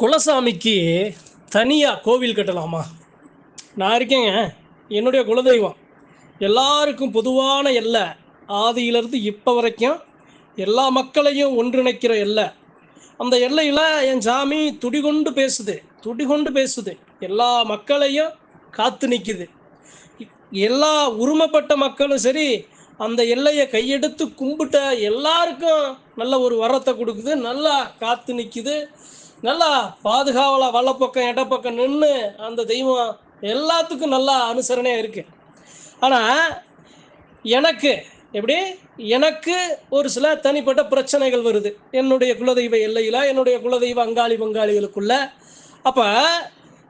குலசாமிக்கு தனியாக கோவில் கட்டலாமா? நான் இருக்கேங்க. என்னுடைய குலதெய்வம். எல்லாருக்கும் பொதுவான எல்லை. ஆதியிலிருந்து இப்போ வரைக்கும் எல்லா மக்களையும் ஒன்றிணைக்கிற எல்லை. அந்த எல்லையில் என் சாமி துடிகொண்டு பேசுது. துடிகொண்டு பேசுது. எல்லா மக்களையும் காத்து நிற்குது எல்லா உரிமைப்பட்ட மக்களும் சரி அந்த எல்லையை கையெடுத்து கும்பிட்ட எல்லாருக்கும் நல்ல ஒரு வரத்தை கொடுக்குது. நல்லா காத்து நிற்குது நல்லா பாதுகாவலாக வலப்பக்கம் இடப்பக்கம் நின்று அந்த தெய்வம் எல்லாத்துக்கும் நல்லா அனுசரணையாக இருக்கு. ஆனால் எனக்கு எப்படி? எனக்கு ஒரு சில தனிப்பட்ட பிரச்சனைகள் வருது. என்னுடைய குலதெய்வ எல்லையில் என்னுடைய குலதெய்வ அங்காளி பங்காளிகளுக்குள்ள. அப்போ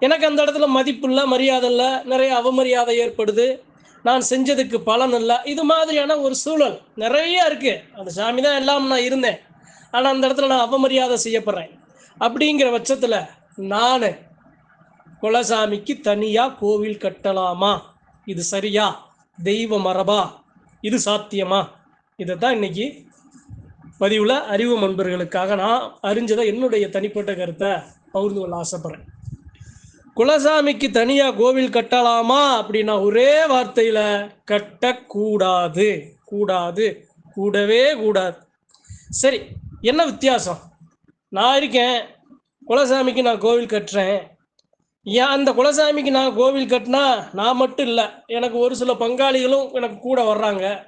எனக்கு அந்த இடத்துல மதிப்பு இல்லை மரியாதை இல்லை நிறைய அவமரியாதை ஏற்படுது. நான் செஞ்சதுக்கு பலன் இல்லை. இது மாதிரியான ஒரு சூழல் நிறைய இருக்குது அந்த சாமி தான் எல்லாம் நான் இருந்தேன். ஆனால் அந்த இடத்துல நான் அவமரியாதை செய்யப்படுறேன். அப்படிங்கிற பட்சத்தில் நான் குலசாமிக்கு தனியாக கோவில் கட்டலாமா? இது சரியா? தெய்வ மரபா? இது சாத்தியமா? இதை தான் இன்னைக்கு பதிவில் அறிவு நண்பர்களுக்காக நான் அறிஞ்சதை என்னுடைய தனிப்பட்ட கருத்தை பகிர்ந்து கொள்ள ஆசைப்படுறேன். குலசாமிக்கு தனியாக கோவில் கட்டலாமா அப்படின்னா ஒரே வார்த்தையில் கட்டக்கூடாது. கூடாது. கூடவே கூடாது. சரி என்ன வித்தியாசம்? நான் இருக்கேன். குலசாமிக்கு நான் கோவில் கட்டுறேன். ஏன் அந்த குலசாமிக்கு நான் கோவில் கட்டினா நான் மட்டும் இல்லை எனக்கு ஒரு சில பங்காளிகளும் எனக்கு கூட வர்றாங்க.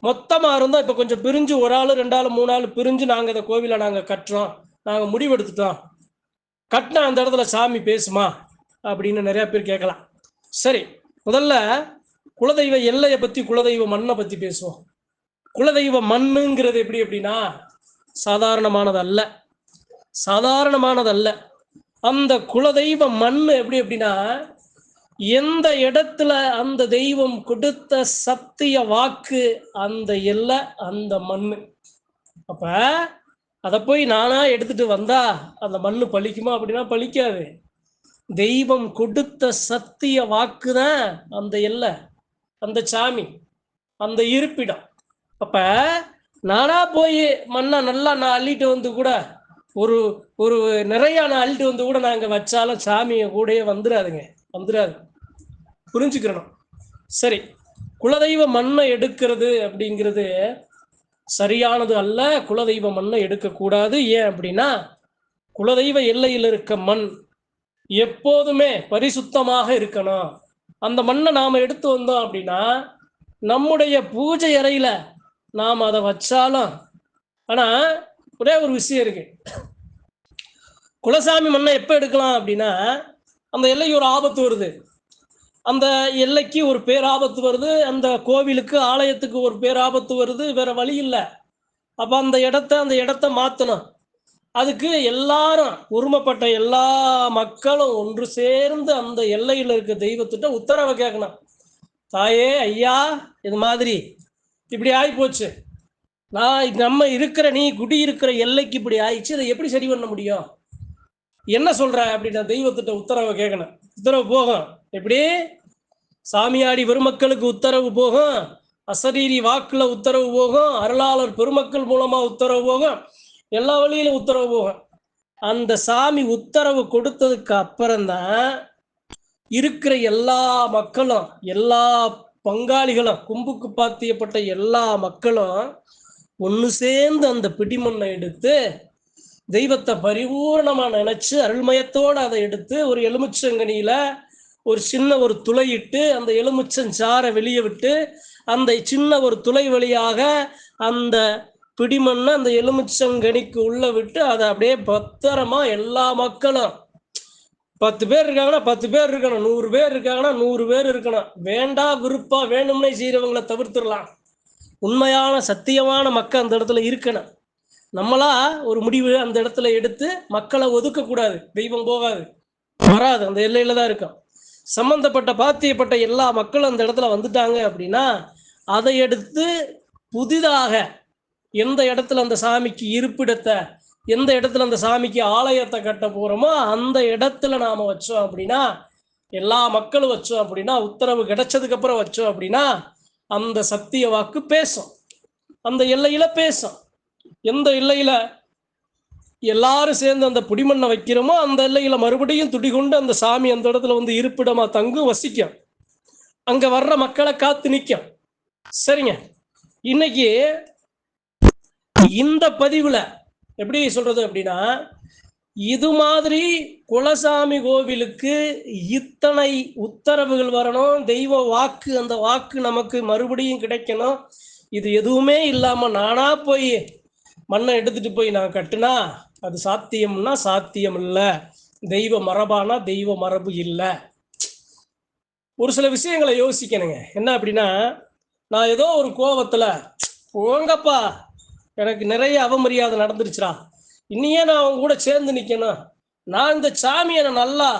மொத்தமாக இருந்தால் இப்போ கொஞ்சம் பிரிஞ்சு ஒரு ஆள் ரெண்டு ஆள் மூணு ஆள் பிரிஞ்சு நாங்கள் இந்த கோவிலை நாங்கள் கட்டுறோம். நாங்கள் முடிவெடுத்துட்டோம். கட்டினா அந்த இடத்துல சாமி பேசுமா? அப்படின்னு நிறையா பேர் கேட்கலாம். சரி முதல்ல குலதெய்வ எல்லையை பற்றி குலதெய்வ மண்ணை பற்றி பேசுவோம். குலதெய்வ மண்ணுங்கிறது எப்படி அப்படின்னா சாதாரணமானது அல்ல சாதாரணமானதல்ல. அந்த குலதெய்வ மண் எப்படி அப்படின்னா எந்த இடத்துல அந்த தெய்வம் கொடுத்த சத்திய வாக்கு அந்த எல்லை அந்த மண்ணு. அப்ப அதை போய் நானா எடுத்துட்டு வந்தா அந்த மண்ணு பழிக்குமா அப்படின்னா பழிக்காது. தெய்வம் கொடுத்த சத்திய வாக்கு தான் அந்த எல்லை அந்த சாமி அந்த இருப்பிடம். அப்ப நானா போய் மண்ணை நல்லா நான் அள்ளிட்டு வந்து கூட ஒரு ஒரு நிறைய நான் அள்ளிட்டு வந்து கூட நாங்கள் வச்சாலும் சாமியை கூடயே வந்துடாதுங்க வந்துடாது புரிஞ்சுக்கிறணும். சரி. குலதெய்வ மண்ணை எடுக்கிறது அப்படிங்கிறது சரியானது அல்ல. குலதெய்வ மண்ணை எடுக்கக்கூடாது. ஏன் அப்படின்னா குலதெய்வ எல்லையில் இருக்க மண் எப்போதுமே பரிசுத்தமாக இருக்கணும். அந்த மண்ணை நாம் எடுத்து வந்தோம் அப்படின்னா நம்முடைய பூஜை அறையில் நாம் அதை வச்சாலும் ஆனால் ஒரே ஒரு விஷயம் இருக்குது குலசாமி மண்ணை எப்போ எடுக்கலாம் அப்படின்னா அந்த எல்லைக்கு ஒரு ஆபத்து வருது. அந்த எல்லைக்கு ஒரு பேராபத்து வருது அந்த கோவிலுக்கு ஆலயத்துக்கு ஒரு பேராபத்து வருது வேற வழி இல்லை. அப்போ அந்த இடத்த அந்த இடத்த மாற்றணும் அதுக்கு எல்லாரும் உரிமைப்பட்ட எல்லா மக்களும் ஒன்று சேர்ந்து அந்த எல்லையில் இருக்க தெய்வத்திட்ட உத்தரவை கேட்கணும். தாயே ஐயா இது மாதிரி இப்படி ஆகிப்போச்சு நான் நம்ம இருக்கிற நீ குடி இருக்கிற எல்லைக்கு இப்படி ஆயிடுச்சு இதை எப்படி சரி பண்ண முடியும்? என்ன சொல்ற அப்படின்னா தெய்வத்திட்ட உத்தரவை கேட்கணும் உத்தரவு போகும். எப்படி? சாமியாடி பெருமக்களுக்கு உத்தரவு போகும். அசரீரி வாக்குல உத்தரவு போகும். அருளாளர் பெருமக்கள் மூலமா உத்தரவு போகும். எல்லா வழியிலும் உத்தரவு போகும். அந்த சாமி உத்தரவு கொடுத்ததுக்கு அப்புறம்தான் இருக்கிற எல்லா மக்களும் எல்லா பங்காளிகளும் கும்புக்கு பாத்தியப்பட்ட எல்லா மக்களும் ஒன்று சேர்ந்து அந்த பிடிமண்ணை எடுத்து தெய்வத்தை பரிபூர்ணமா நினைச்சு அருள்மயத்தோடு அதை எடுத்து ஒரு எலுமிச்சங்கனியில ஒரு சின்ன ஒரு துளையிட்டு அந்த எலுமிச்சஞ்சாரை வெளியே விட்டு அந்த சின்ன ஒரு துளை வழியாக அந்த பிடிமண்ணை அந்த எலுமிச்சங்கனிக்கு உள்ள விட்டு அதை அப்படியே பத்திரமா எல்லா மக்களும் பத்து பேர் இருக்காங்கன்னா பத்து பேர் இருக்கணும் நூறு பேர் இருக்காங்கன்னா நூறு பேர் இருக்கணும். வேண்டா விருப்பா வேணும்னே செய்கிறவங்களை தவிர்த்துடலாம். உண்மையான சத்தியமான மக்கள் அந்த இடத்துல இருக்கணும். நம்மளா ஒரு முடிவு அந்த இடத்துல எடுத்து மக்களை ஒதுக்க கூடாது. தெய்வம் போகாது. வராது. அந்த எல்லையில தான் இருக்கும் சம்பந்தப்பட்ட பாத்தியப்பட்ட எல்லா மக்களும் அந்த இடத்துல வந்துட்டாங்க அப்படின்னா அதை எடுத்து புதிதாக எந்த இடத்துல அந்த சாமிக்கு இருப்பிடத்தை எந்த இடத்துல அந்த சாமிக்கு ஆலயத்தை கட்ட போறோமோ அந்த இடத்துல நாம வச்சோம் அப்படின்னா எல்லா மக்களும் வச்சோம் அப்படின்னா உத்தரவு கிடைச்சதுக்கு அப்புறம் வச்சோம் அப்படின்னா அந்த சத்திய வாக்கு பேசும். அந்த எல்லையில பேசும். எந்த எல்லையில எல்லாரும் சேர்ந்து அந்த புடிமண்ணை வைக்கிறோமோ அந்த எல்லையில மறுபடியும் துடிகொண்டு அந்த சாமி அந்த இடத்துல வந்து இருப்பிடமா தங்கும் வசிக்கும். அங்க வர்ற மக்களை காத்து நிற்கும் சரிங்க. இன்னைக்கு இந்த பதிவுல எப்படி சொல்றது அப்படின்னா இது மாதிரி குலசாமி கோவிலுக்கு இத்தனை உத்தரவுகள் வரணும் தெய்வ வாக்கு அந்த வாக்கு நமக்கு மறுபடியும் கிடைக்கணும். இது எதுவுமே இல்லாம நானா போய் மண்ணை எடுத்துட்டு போய் நான் கட்டுனா அது சாத்தியம்னா சாத்தியம் இல்லை. தெய்வ மரபானா தெய்வ மரபு இல்லை. ஒரு சில விஷயங்களை யோசிக்கணுங்க. என்ன அப்படின்னா நான் ஏதோ ஒரு கோபத்தில் போங்கப்பா எனக்கு நிறைய அவமரியாதை நடந்துருச்சுடா. இன்னியே நான் அவங்க கூட சேர்ந்து நிற்கணும் நான் இந்த சாமியை நான் நல்லா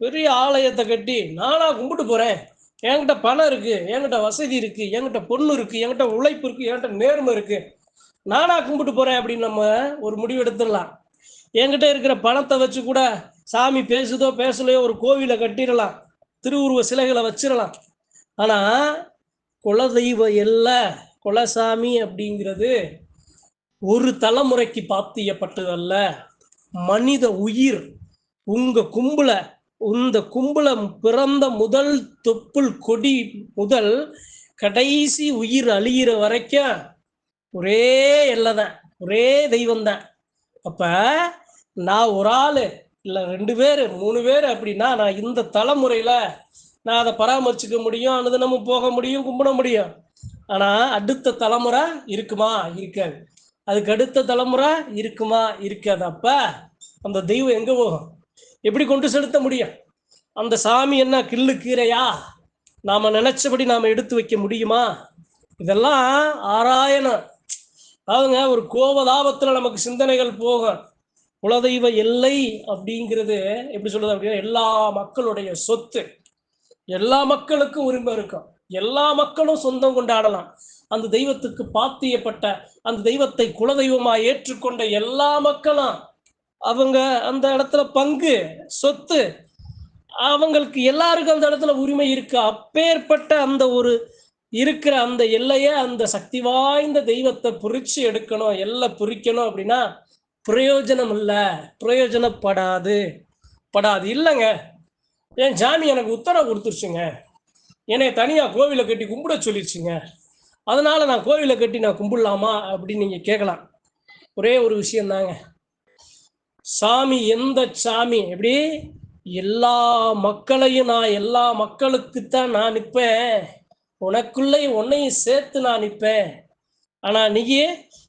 பெரிய ஆலயத்தை கட்டி நானாக கும்பிட்டு போகிறேன் என்கிட்ட பணம் இருக்குது என்கிட்ட வசதி இருக்குது என்கிட்ட பொண்ணு இருக்குது என்கிட்ட உழைப்பு இருக்குது என்கிட்ட நேர்மை இருக்குது நானா கும்பிட்டு போறேன் அப்படின்னு நம்ம ஒரு முடிவு எடுத்துடலாம். என்கிட்ட இருக்கிற பணத்தை வச்சு கூட சாமி பேசுதோ பேசலையோ ஒரு கோவிலை கட்டிடலாம். திருவுருவ சிலைகளை வச்சிடலாம். ஆனா குலதெய்வம் இல்லை குலசாமி அப்படிங்கிறது ஒரு தலைமுறைக்கு பாத்தியப்பட்டதல்ல. மனித உயிர். உங்க கும்பல இந்த கும்பல பிறந்த முதல் தொப்புள் கொடி முதல் கடைசி உயிர் அழியிற வரைக்கும் ஒரே எல்லை தான் ஒரே தெய்வம் தான் அப்போ நான் ஒரு ஆள் இல்லை ரெண்டு பேர் மூணு பேர் அப்படின்னா நான் இந்த தலைமுறையில் நான் அதை பராமரிச்சுக்க முடியும் அனுதினமும் போக முடியும் கும்பிட முடியும். ஆனால் அடுத்த தலைமுறை இருக்குமா? இருக்காது. அதுக்கு அடுத்த தலைமுறை இருக்குமா? இருக்காது. அப்போ அந்த தெய்வம் எங்கே போகும்? எப்படி கொண்டு செலுத்த முடியும்? அந்த சாமி என்ன கிள்ளு கீரையா? நாம் நினச்சபடி நாம் எடுத்து வைக்க முடியுமா? இதெல்லாம் ஆராயணும். அதுங்க ஒரு கோபதாபத்துல நமக்கு சிந்தனைகள் போகும் குலதெய்வ எல்லை அப்படிங்கிறது எப்படி சொல்றது அப்படின்னா எல்லா மக்களுடைய சொத்து. எல்லா மக்களுக்கும் உரிமை இருக்கும். எல்லா மக்களும் சொந்தம் கொண்டாடலாம். அந்த தெய்வத்துக்கு பாத்தியப்பட்ட அந்த தெய்வத்தை குலதெய்வமா ஏற்றுக்கொண்ட எல்லா மக்களும் அவங்க அந்த இடத்துல பங்கு சொத்து அவங்களுக்கு எல்லாருக்கும் அந்த இடத்துல உரிமை இருக்கு. அப்பேற்பட்ட அந்த ஒரு இருக்கிற அந்த எல்லைய அந்த சக்தி வாய்ந்த தெய்வத்தை புரிச்சு எடுக்கணும் எல்லை புரிக்கணும் அப்படின்னா பிரயோஜனம் இல்லை பிரயோஜனப்படாது. படாது. இல்லைங்க. என் ஜாமி எனக்கு உத்தரவு கொடுத்துருச்சுங்க. என்னை தனியாக கோவிலை கட்டி கும்பிட சொல்லிடுச்சுங்க அதனால நான் கோவிலை கட்டி நான் கும்பிடலாமா அப்படின்னு நீங்கள் கேட்கலாம். ஒரே ஒரு விஷயம் தாங்க சாமி எந்த சாமி? எப்படி? எல்லா மக்களையும் நான் எல்லா மக்களுக்குத்தான் நான் நிற்பேன். உனக்குள்ளே உன்னையும் சேர்த்து நான் நிற்பேன். ஆனா நீயே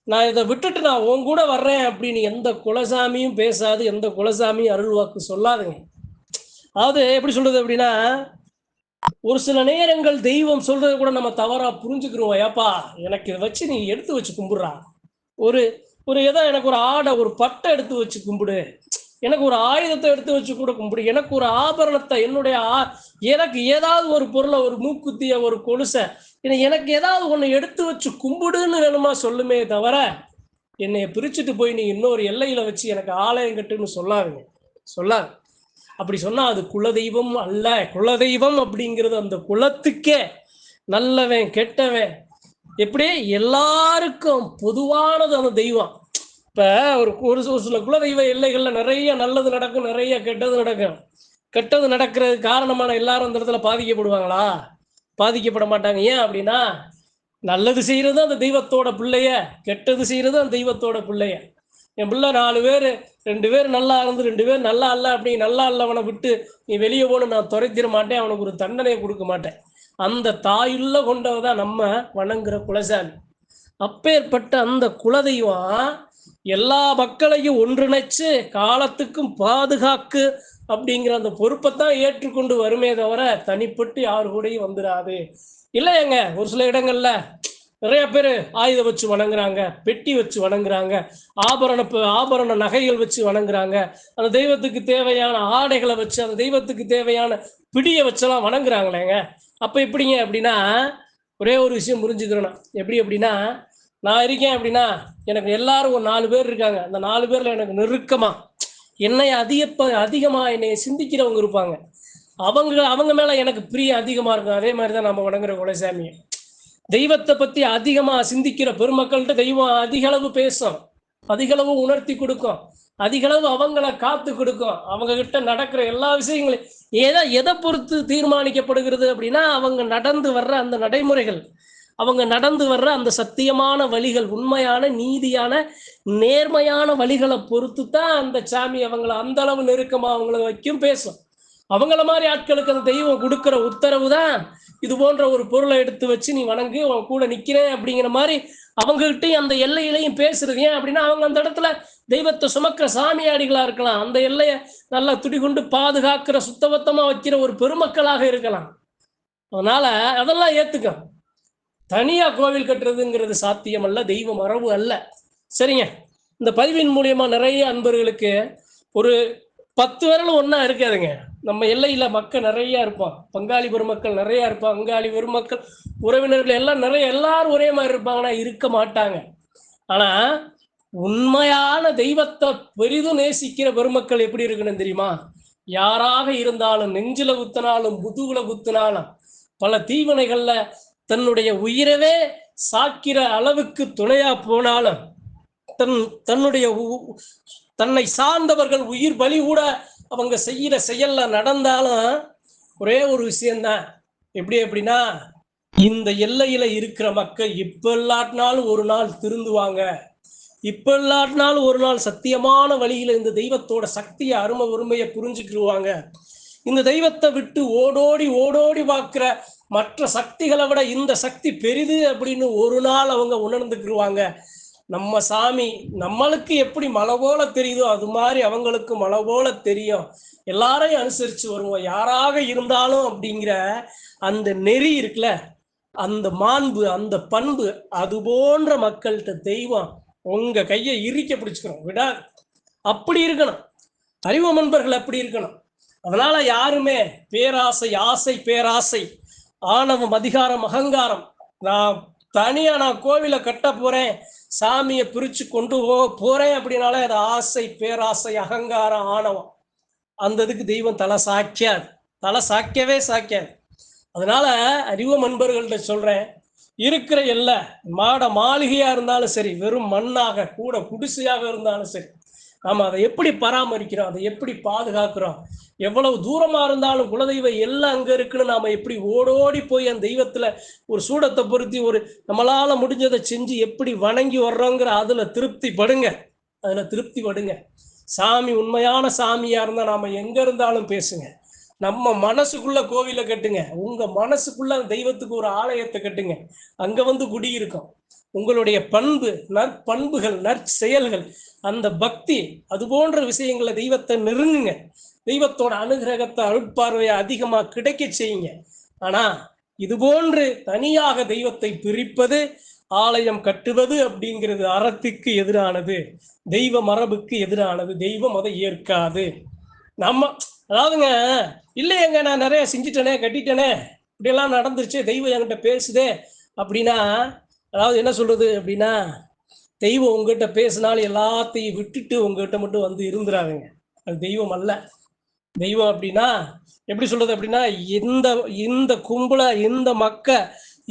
நான் இதை விட்டுட்டு நான் உன் கூட வர்றேன் அப்படின்னு எந்த குலசாமியும் பேசாது எந்த குலசாமியும் அருள் வாக்கு சொல்லாதுங்க. அதாவது எப்படி சொல்றது அப்படின்னா ஒரு சில நேரங்கள் தெய்வம் சொல்றதை கூட நம்ம தவறா புரிஞ்சுக்கிறோம் ஏப்பா எனக்கு இதை வச்சு நீ எடுத்து வச்சு கும்பிடுறா. ஒரு ஒரு ஏதோ எனக்கு ஒரு ஆடை ஒரு பட்டை எடுத்து வச்சு கும்பிடு. எனக்கு ஒரு ஆயுதத்தை எடுத்து வச்சு கூட கும்பிடு. எனக்கு ஒரு ஆபரணத்தை என்னுடைய ஆ- எனக்கு ஏதாவது ஒரு பொருளை ஒரு மூக்குத்திய ஒரு கொலுசை எனக்கு ஏதாவது ஒன்று எடுத்து வச்சு கும்பிடுன்னு வேணுமா சொல்லுமே தவிர என்னைய பிரிச்சுட்டு போய் நீ இன்னொரு எல்லையில வச்சு எனக்கு ஆலயம் கட்டுன்னு சொல்லாதுங்க. சொல்லாது அப்படி சொன்னா அது குலதெய்வம் அல்ல. குலதெய்வம் அப்படிங்கிறது அந்த குலத்துக்கே நல்லவன் கெட்டவன். எப்படி எல்லாருக்கும் பொதுவானது அந்த தெய்வம். இப்ப ஒரு ஒரு ஒரு சில குலதெய்வ எல்லைகள்ல நிறைய நல்லது நடக்கும் நிறைய கெட்டது நடக்கும். கெட்டது நடக்கிறது காரணமான எல்லாரும் அந்த இடத்துல பாதிக்கப்படுவாங்களா? பாதிக்கப்பட மாட்டாங்க. ஏன் அப்படின்னா நல்லது செய்யறது அந்த தெய்வத்தோட பிள்ளைய கெட்டது செய்யறது அந்த தெய்வத்தோட பிள்ளைய. என் பிள்ளை நாலு பேர் ரெண்டு பேர் நல்லா இருந்து ரெண்டு பேர் நல்லா அல்ல அப்படி நல்லா இல்லவனை விட்டு நீ வெளியே போன்னு நான் துரைத்திட மாட்டேன் அவனுக்கு ஒரு தண்டனையை கொடுக்க மாட்டேன். அந்த தாயுள்ள கொண்டவ தான் நம்ம வணங்குற குலசாமி. அப்பேற்பட்ட அந்த குலதெய்வம் எல்லா மக்களையும் ஒன்றிணைச்சு காலத்துக்கும் பாதுகாக்கு அப்படிங்கிற அந்த பொறுப்பை தான் ஏற்றுக்கொண்டு வருமே தவிர தனிப்பட்டு யாரு கூடயும் வந்துடாது இல்லையங்க ஒரு சில இடங்கள்ல நிறைய பேர் ஆயுதம் வச்சு வணங்குறாங்க பெட்டி வச்சு வணங்குறாங்க ஆபரண ப- ஆபரண நகைகள் வச்சு வணங்குறாங்க. அந்த தெய்வத்துக்கு தேவையான ஆடைகளை வச்சு அந்த தெய்வத்துக்கு தேவையான பிடியை வச்செல்லாம் வணங்குறாங்களேங்க. அப்போ எப்படிங்க அப்படின்னா ஒரே ஒரு விஷயம் புரிஞ்சுக்கிறோம் எப்படி அப்படின்னா நான் இருக்கேன் அப்படின்னா எனக்கு எல்லாரும் ஒரு நாலு பேர் இருக்காங்க. அந்த நாலு பேர்ல எனக்கு நெருக்கமா என்னை அதிக அதிகமா என்னை சிந்திக்கிறவங்க இருப்பாங்க. அவங்க அவங்க மேல எனக்கு பிரியம் அதிகமா இருக்கும். அதே மாதிரி தான் நம்ம வணங்குற குலசாமியை தெய்வத்தை பத்தி அதிகமா சிந்திக்கிற பெருமக்கள்கிட்ட தெய்வம் அதிக அளவு பேசும். அதிக அளவு உணர்த்தி கொடுக்கும். அதிகளவு அவங்கள காத்து கொடுக்கும். அவங்க கிட்ட நடக்கிற எல்லா விஷயங்களையும் ஏதோ எதை பொறுத்து தீர்மானிக்கப்படுகிறது அப்படின்னா அவங்க நடந்து வர்ற அந்த நடைமுறைகள். அவங்க நடந்து வர்ற அந்த சத்தியமான வழிகள் உண்மையான நீதியான நேர்மையான வழிகளை பொறுத்து தான் அந்த சாமி அவங்கள அந்த அளவு நெருக்கமாக அவங்கள வைக்கும் பேசும். அவங்கள மாதிரி ஆட்களுக்கு அந்த தெய்வம் கொடுக்குற உத்தரவு தான் இது போன்ற ஒரு பொருளை எடுத்து வச்சு நீ வணங்கு உன் கூட நிற்கிறேன் அப்படிங்கிற மாதிரி அவங்ககிட்டயும் அந்த எல்லையிலையும் பேசுறது. ஏன் அப்படின்னா அவங்க அந்த இடத்துல தெய்வத்தை சுமக்கிற சாமியாடிகளாக இருக்கலாம். அந்த எல்லையை நல்லா துடிகுண்டு பாதுகாக்கிற சுத்தபத்தமாக வைக்கிற ஒரு பெருமக்களாக இருக்கலாம். அதனால அதெல்லாம் ஏத்துக்க தனியா கோவில் கட்டுறதுங்கிறது சாத்தியம் அல்ல தெய்வ மரபு அல்ல. சரிங்க. இந்த பதிவின் மூலியமா நிறைய அன்பர்களுக்கு ஒரு பத்து விரலும் ஒன்றா இருக்காதுங்க. நம்ம எல்லையில் மக்கள் நிறையா இருப்போம் பங்காளி பெருமக்கள் நிறையா இருப்பான் பங்காளி பெருமக்கள் உறவினர்கள் எல்லாம் நிறைய எல்லாரும் ஒரே மாதிரி இருப்பாங்கன்னா இருக்க மாட்டாங்க. ஆனால் உண்மையான தெய்வத்தை பெரிதும் நேசிக்கிற பெருமக்கள் எப்படி இருக்குன்னு தெரியுமா? யாராக இருந்தாலும் நெஞ்சில குத்தினாலும் முதுகுல குத்தினாலும் பல தீவனைகளில் தன்னுடைய உயிரவே சாக்கிற அளவுக்கு துணையா போனாலும் தன் தன்னுடைய உ- தன்னை சார்ந்தவர்கள் உயிர் பலி கூட அவங்க செய்யற செயல்ல நடந்தாலும் ஒரே ஒரு விஷயம்தான். எப்படி எப்படின்னா இந்த எல்லையில இருக்கிற மக்கள் இப்ப இல்லாட்டினாலும் ஒரு நாள் திருந்துவாங்க. இப்ப இல்லாட்டினாலும் ஒரு நாள் சத்தியமான வழியில இந்த தெய்வத்தோட சக்தியை அருமை உரிமையை புரிஞ்சுக்கிடுவாங்க இந்த தெய்வத்தை விட்டு ஓடோடி ஓடோடி பார்க்கிற மற்ற சக்திகளை விட இந்த சக்தி பெரிது அப்படின்னு ஒரு நாள் அவங்க உணர்ந்துக்கிடுவாங்க நம்ம சாமி நம்மளுக்கு எப்படி மலை போல தெரியுதோ அது மாதிரி அவங்களுக்கு மலை போல தெரியும். எல்லாரையும் அனுசரிச்சு வருவோம். யாராக இருந்தாலும் அப்படிங்கிற அந்த நெறி இருக்குல்ல அந்த மாண்பு அந்த பண்பு அது போன்ற மக்கள்கிட்ட தெய்வம் உங்க கையை இறுக்க பிடிச்சுக்கிறோம் விடாது அப்படி இருக்கணும். அறிவு நண்பர்கள் அப்படி இருக்கணும். அதனால யாருமே பேராசை ஆசை பேராசை ஆணவம் அதிகாரம் அகங்காரம். நான் தனியா நான் கோவிலை கட்ட போறேன். சாமியை பிரிச்சு கொண்டு போ போறேன் அப்படின்னாலே அது ஆசை பேராசை அகங்காரம் ஆணவம். அந்த இதுக்கு தெய்வம் தலை சாக்கியாது தலை சாக்கியவே சாக்கியாது அதனால அறிவு நண்பர்கள்ட்ட சொல்றேன். இருக்கிற எல்லை மாட மாளிகையா இருந்தாலும் சரி வெறும் மண்ணாக கூட குடிசையாக இருந்தாலும் சரி நாம் அதை எப்படி பராமரிக்கிறோம் அதை எப்படி பாதுகாக்கிறோம்? எவ்வளவு தூரமாக இருந்தாலும் குலதெய்வம் எல்லாம் அங்கே இருக்குன்னு நாம் எப்படி ஓடோடி போய் அந்த தெய்வத்தில் ஒரு சூடத்தை பொருத்தி ஒரு நம்மளால் முடிஞ்சதை செஞ்சு எப்படி வணங்கி வர்றோங்கிற அதில் திருப்தி படுங்க அதில் திருப்தி படுங்க சாமி உண்மையான சாமியாக இருந்தால் நாம் எங்கே இருந்தாலும் பேசுங்க. நம்ம மனசுக்குள்ள கோவிலை கட்டுங்க. உங்க மனசுக்குள்ள அந்த தெய்வத்துக்கு ஒரு ஆலயத்தை கட்டுங்க. அங்க வந்து குடியிருக்கும். உங்களுடைய பண்பு நற்பண்புகள் நற்செயல்கள் அந்த பக்தி அது போன்ற விஷயங்களை தெய்வத்தை நெருங்குங்க. தெய்வத்தோட அனுகிரகத்தை அருட்பார்வையை அதிகமாக கிடைக்க செய்யுங்க. ஆனா இது போன்று தனியாக தெய்வத்தை பிரிப்பது ஆலயம் கட்டுவது அப்படிங்கிறது அறத்துக்கு எதிரானது. தெய்வ மரபுக்கு எதிரானது. தெய்வம் அதை ஏற்காது. நம்ம அதாவதுங்க இல்லையங்க நான் நிறைய செஞ்சுட்டேனே கட்டிட்டேனே இப்படியெல்லாம் நடந்துருச்சு தெய்வம் என்கிட்ட பேசுதே அப்படின்னா அதாவது என்ன சொல்றது அப்படின்னா தெய்வம் உங்ககிட்ட பேசினாலும் எல்லாத்தையும் விட்டுட்டு உங்ககிட்ட மட்டும் வந்து இருந்துடாதுங்க அது தெய்வம் அல்ல. தெய்வம் அப்படின்னா எப்படி சொல்றது அப்படின்னா இந்த இந்த கும்பல இந்த மக்க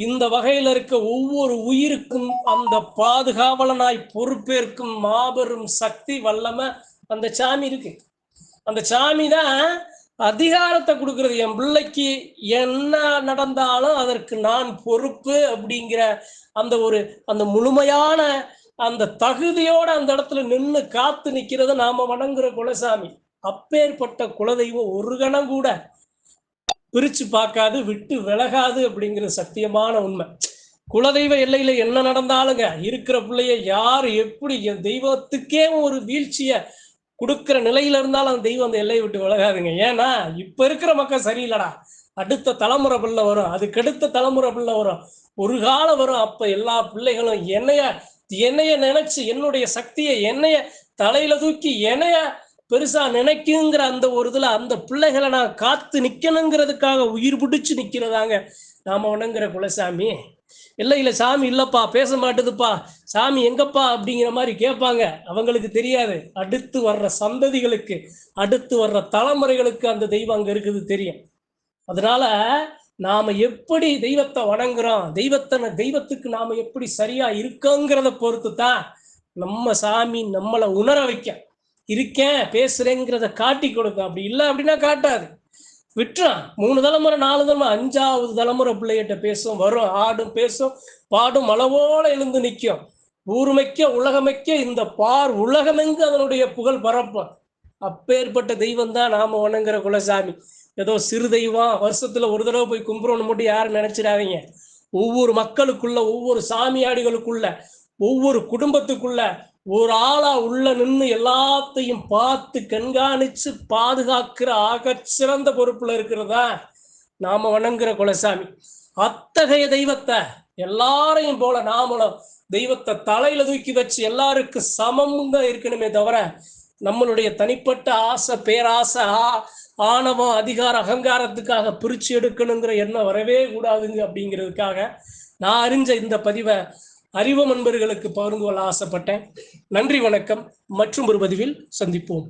இந்த வகையில இருக்க ஒவ்வொரு உயிருக்கும் அந்த பாதுகாவலனாய் பொறுப்பேற்கும் மாபெரும் சக்தி வல்லமை அந்த சாமி இருக்கு. அந்த சாமி தான் அதிகாரத்தை கொடுக்கறது. என் பிள்ளைக்கு என்ன நடந்தாலும் அதற்கு நான் பொறுப்பு அப்படிங்கிற அந்த ஒரு அந்த முழுமையான அந்த தகுதியோட அந்த இடத்துல நின்று காத்து நிக்கிறத நாம வணங்குற குலசாமி. அப்பேற்பட்ட குலதெய்வம் ஒரு கணம் கூட பிரிச்சு பார்க்காது விட்டு விலகாது அப்படிங்கிற சத்தியமான உண்மை. குலதெய்வ எல்லையில என்ன நடந்தாலுங்க இருக்கிற பிள்ளைய யார் எப்படி என் தெய்வத்துக்கே ஒரு வீழ்ச்சிய கொடுக்கிற நிலையில இருந்தாலும் அந்த தெய்வம் அந்த எல்லையை விட்டு விலகாதுங்க. ஏன்னா இப்ப இருக்கிற மக்கள் சரியில்லடா. அடுத்த தலைமுறை பிள்ளை வரும். அதுக்கடுத்த தலைமுறை பிள்ளை வரும். ஒரு காலம் வரும். அப்ப எல்லா பிள்ளைகளும் என்னைய என்னைய நினைச்சு என்னுடைய சக்தியை என்னைய தலையில தூக்கி என்னைய பெருசா நினைக்குங்கிற அந்த ஒரு இதுல அந்த பிள்ளைகளை நான் காத்து நிக்கணுங்கிறதுக்காக உயிர் பிடிச்சு நிக்கிறதாங்க நாம உணங்குற குலசாமி. இல்லை இல்லை சாமி இல்லப்பா பேச மாட்டுதுப்பா. சாமி எங்கப்பா? அப்படிங்கிற மாதிரி கேட்பாங்க. அவங்களுக்கு தெரியாது. அடுத்து வர்ற சந்ததிகளுக்கு அடுத்து வர்ற தலைமுறைகளுக்கு அந்த தெய்வம் அங்க இருக்குது தெரியும். அதனால நாம எப்படி தெய்வத்தை வணங்குறோம்? தெய்வத்தை தெய்வத்துக்கு நாம எப்படி சரியா இருக்கோங்கிறத பொறுத்து தான் நம்ம சாமி நம்மளை உணர வைக்க. இருக்கேன் பேசுறேங்கிறத காட்டி கொடுக்கும். அப்படி இல்லை அப்படின்னா காட்டாது. விட்டுறான். மூணு தலைமுறை நாலு தலைமுறை அஞ்சாவது தலைமுறை பிள்ளைகிட்ட பேசும் வரும் ஆடும் பேசும் பாடும் அளவோல எழுந்து நிற்கும் ஊர்மைக்க உலகமைக்க இந்த பார் உலகமெங்கு அதனுடைய புகழ் பரப்பும். அப்பேற்பட்ட தெய்வம் தான் நாம வணங்குற குலசாமி. ஏதோ சிறு தெய்வம் வருஷத்துல ஒரு தடவை போய் கும்பிடணும் மட்டும் யாரும் நினைச்சிடாதீங்க. ஒவ்வொரு மக்களுக்குள்ள ஒவ்வொரு சாமியாடிகளுக்குள்ள ஒவ்வொரு குடும்பத்துக்குள்ள ஒரு ஆளா உள்ள நின்று எல்லாத்தையும் பார்த்து கண்காணிச்சு பாதுகாக்கிற ஆக சிறந்த பொறுப்புல இருக்கிறதா நாம வணங்குற குலசாமி. அத்தகைய தெய்வத்தை எல்லாரையும் போல நாமளும் தெய்வத்தை தலையில தூக்கி வச்சு எல்லாருக்கும் சமமுங்க இருக்கணுமே தவிர நம்மளுடைய தனிப்பட்ட ஆசை பேராசை ஆ- ஆணவம் அதிகார அகங்காரத்துக்காக பிரிச்சு எடுக்கணுங்கிற எண்ணம் வரவே கூடாதுங்க அப்படிங்கிறதுக்காக நான் அறிஞ்ச இந்த பதிவை அறிவு நண்பர்களுக்கு பகிர்ந்து கொள்ள ஆசைப்பட்டேன். நன்றி வணக்கம். மற்றும் ஒரு பதிவில் சந்திப்போம்.